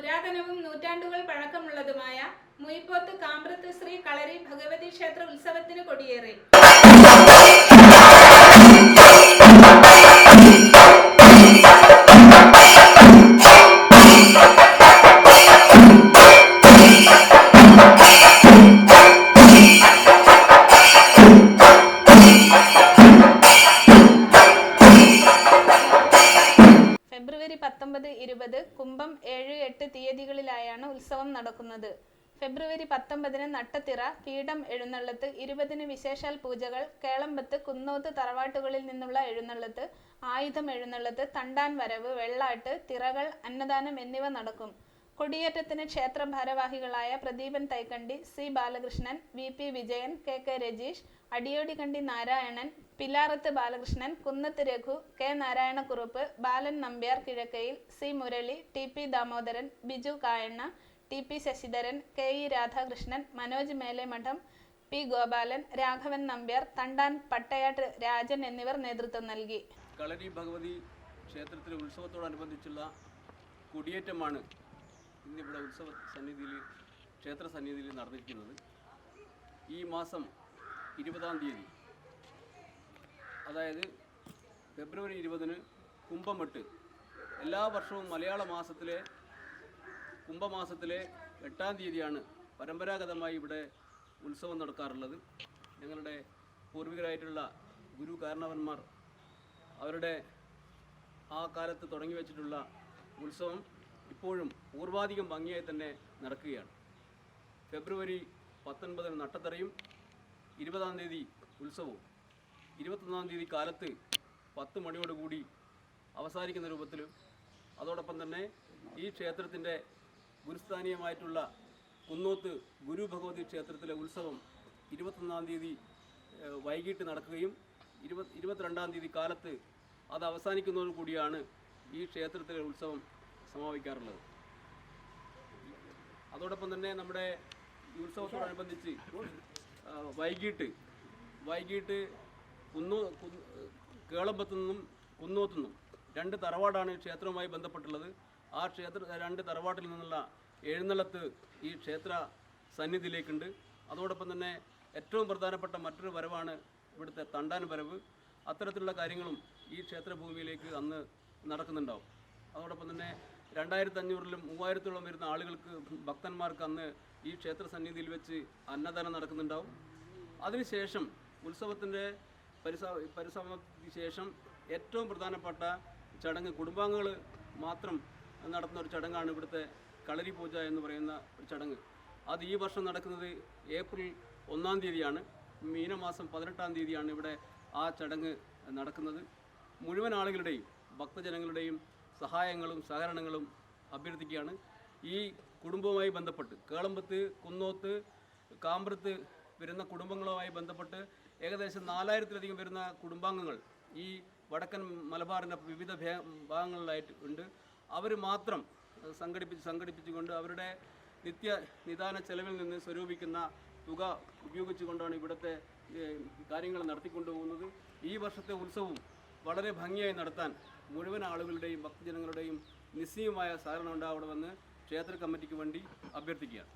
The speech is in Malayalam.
പുരാതനവും നൂറ്റാണ്ടുകൾ പഴക്കമുള്ളതുമായ മുയിപ്പോത്ത് കാമ്പ്രത്ത് ശ്രീ കളരി ഭഗവതി ക്ഷേത്ര ഉത്സവത്തിന് കൊടിയേറി. ഇരുപത് കുംഭം ഏഴ് എട്ട് തീയതികളിലായാണ് ഉത്സവം നടക്കുന്നത്. ഫെബ്രുവരി പത്തൊമ്പതിന് നട്ടത്തിറ പീഠം എഴുന്നള്ളത്ത് ഇരുപതിന് വിശേഷാൽ പൂജകൾ കേളമ്പത്ത് കുന്നോത്ത് തറവാട്ടുകളിൽ നിന്നുള്ള എഴുന്നള്ളത്ത് ആയുധം എഴുന്നള്ളത്ത് തണ്ടാൻ വരവ് വെള്ളാട്ട് തിറകൾ അന്നദാനം എന്നിവ നടക്കും. കൊടിയേറ്റത്തിന് ക്ഷേത്ര ഭാരവാഹികളായ Pradeepan Thaikkandi C Balakrishnan V P Vijayan K K Rajeesh Adiyodikkandi Narayanan Pilarath Balakrishnan Kunnath Raghu K Narayanakkurup Balan Nambiar Kizhakkayil C Murali T P Damodaran Biju Kayanna T P Sasidharan K E Radhakrishnan Manoj Melemadam P Gopalan Raghavan Nambiar Thandan Pattayatt Rajan എന്നിവർ നേതൃത്വം നൽകി. കളരി ഭഗവതി ക്ഷേത്രത്തിലെ ഉത്സവത്തോടനുബന്ധിച്ചുള്ള കുടിയേറ്റമാണ് ഇന്നിവിടെ ഉത്സവ സന്നിധിയിൽ ക്ഷേത്ര സന്നിധിയിൽ നടന്നിരിക്കുന്നത്. ഈ മാസം ഇരുപതാം തീയതി. അതായത് ഫെബ്രുവരി ഇരുപതിന് കുംഭമെട്ട്. എല്ലാ വർഷവും മലയാള മാസത്തിലെ കുംഭമാസത്തിലെ എട്ടാം തീയതിയാണ് പരമ്പരാഗതമായി ഇവിടെ ഉത്സവം നടക്കാറുള്ളത്. ഞങ്ങളുടെ പൂർവികരായിട്ടുള്ള ഗുരു കാരണവന്മാർ അവരുടെ ആ കാലത്ത് തുടങ്ങി വെച്ചിട്ടുള്ള ഉത്സവം ഇപ്പോഴും പൂർവാധികം ഭംഗിയായി തന്നെ നടക്കുകയാണ്. ഫെബ്രുവരി പത്തൊൻപതിന് നട്ടത്തറയും ഇരുപതാം തീയതി ഉത്സവവും. ഇരുപത്തൊന്നാം തീയതി കാലത്ത് പത്ത് മണിയോടുകൂടി അവസാനിക്കുന്ന രൂപത്തിൽ അതോടൊപ്പം തന്നെ ഈ ക്ഷേത്രത്തിന്റെ ഗുരുസ്ഥാനീയമായിട്ടുള്ള കുന്നോത്ത് ഗുരു ഭഗവതി ക്ഷേത്രത്തിലെ ഉത്സവം ഇരുപത്തൊന്നാം തീയതി വൈകിട്ട് നടക്കുകയും ഇരുപത് ഇരുപത്തിരണ്ടാം തീയതി കാലത്ത് അത് അവസാനിക്കുന്നതോടു കൂടിയാണ് ഈ ക്ഷേത്രത്തിലെ ഉത്സവം സമാപിക്കാറുള്ളത്. അതോടൊപ്പം തന്നെ നമ്മുടെ ഉത്സവത്തോടനുബന്ധിച്ച് വൈകിട്ട് വൈകിട്ട് കുന്നു കേളമ്പത്തു നിന്നും കുന്നോത്തു നിന്നും രണ്ട് തറവാടാണ് ക്ഷേത്രവുമായി ബന്ധപ്പെട്ടുള്ളത്. ആ ക്ഷേത്ര രണ്ട് തറവാട്ടിൽ നിന്നുള്ള എഴുന്നള്ളത്ത് ഈ ക്ഷേത്ര സന്നിധിയിലേക്കുണ്ട്. അതോടൊപ്പം തന്നെ ഏറ്റവും പ്രധാനപ്പെട്ട മറ്റൊരു വരവാണ് ഇവിടുത്തെ തണ്ടാൻ വരവ്. അത്തരത്തിലുള്ള കാര്യങ്ങളും ഈ ക്ഷേത്രഭൂമിയിലേക്ക് അന്ന് നടക്കുന്നുണ്ടാവും. അതോടൊപ്പം തന്നെ രണ്ടായിരത്തി അഞ്ഞൂറിലും മൂവായിരത്തോളം വരുന്ന ആളുകൾക്ക് ഭക്തന്മാർക്ക് അന്ന് ഈ ക്ഷേത്ര സന്നിധിയിൽ വെച്ച് അന്നദാനം നടക്കുന്നുണ്ടാവും. അതിനുശേഷം ഉത്സവത്തിന്റെ പരിസ പരിസമത്തിന് ശേഷം ഏറ്റവും പ്രധാനപ്പെട്ട ചടങ്ങ് കുടുംബാംഗങ്ങൾ മാത്രം നടത്തുന്ന ഒരു ചടങ്ങാണ് ഇവിടുത്തെ കളരി പൂജ എന്ന് പറയുന്ന ഒരു ചടങ്ങ്. അത് ഈ വർഷം നടക്കുന്നത് ഏപ്രിൽ ഒന്നാം തീയതിയാണ്. മീനമാസം പതിനെട്ടാം തീയതിയാണ് ഇവിടെ ആ ചടങ്ങ് നടക്കുന്നത്. മുഴുവൻ ആളുകളുടെയും ഭക്തജനങ്ങളുടെയും സഹായങ്ങളും സഹകരണങ്ങളും അഭ്യർത്ഥിക്കുകയാണ്. ഈ കുടുംബവുമായി ബന്ധപ്പെട്ട് കേളമ്പത്ത് കുന്നോത്ത് കാമ്പ്രത്ത് വരുന്ന കുടുംബങ്ങളുമായി ബന്ധപ്പെട്ട് ഏകദേശം നാലായിരത്തിലധികം വരുന്ന കുടുംബാംഗങ്ങൾ ഈ വടക്കൻ മലബാറിന്റെ വിവിധ ഭാഗങ്ങളിലായിട്ട് ഉണ്ട്. അവർ മാത്രം സംഘടിപ്പിച്ച് സംഘടിപ്പിച്ചുകൊണ്ട് അവരുടെ നിത്യ നിദാന ചെലവിൽ നിന്ന് സ്വരൂപിക്കുന്ന തുക ഉപയോഗിച്ചുകൊണ്ടാണ് ഇവിടുത്തെ കാര്യങ്ങൾ നടത്തിക്കൊണ്ടുപോകുന്നത്. ഈ വർഷത്തെ ഉത്സവം വളരെ ഭംഗിയായി നടത്താൻ മുഴുവൻ ആളുകളുടെയും ഭക്തജനങ്ങളുടെയും നിസ്സീയമായ സഹകരണം ഉണ്ടാവണമെന്ന് ക്ഷേത്ര കമ്മിറ്റിക്ക് വേണ്ടി അഭ്യർത്ഥിക്കുകയാണ്.